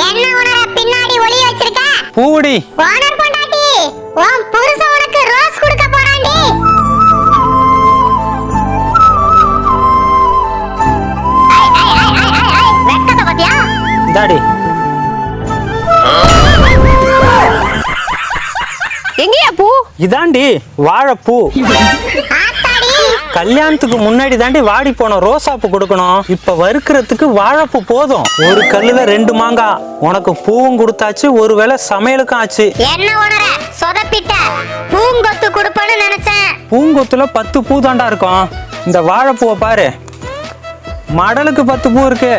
என்ன உணர பின்னாடி ஒளி வச்சிருக்க? பூடி ஓனர் பொண்டாட்டி உன் புருஷன் உனக்கு ரோஸ் கொடுக்க போறாண்டி ஐ, ஐ, ஐ, ஐ, ஐ, ஐ, வெட்கத்தை பாத்தியா? இதாடி எங்கேயா பூ? இதாண்டி வாழைப்பூ. கல்யாணத்துக்கு முன்னாடி தாண்டி வாடி போன ரோசாப்பூ கொடுக்கணும். இப்ப வறுக்கிறதுக்கு வாழைப்பூ போதும். ஒரு கல்லுல ரெண்டு மாங்காய் உனக்கு பூவும் கொடுத்தாச்சு ஒருவேளை சமையலுக்கும் ஆச்சு. என்ன உணர? சொதப்பிட்ட. பூங்கொத்து கொடுப்பேன்னு நினைச்சேன். பூங்கொத்துல பத்து பூ தாண்டா இருக்கும். இந்த வாழைப்பூவை பாரு. மடலுக்கு பத்து பூ இருக்கு.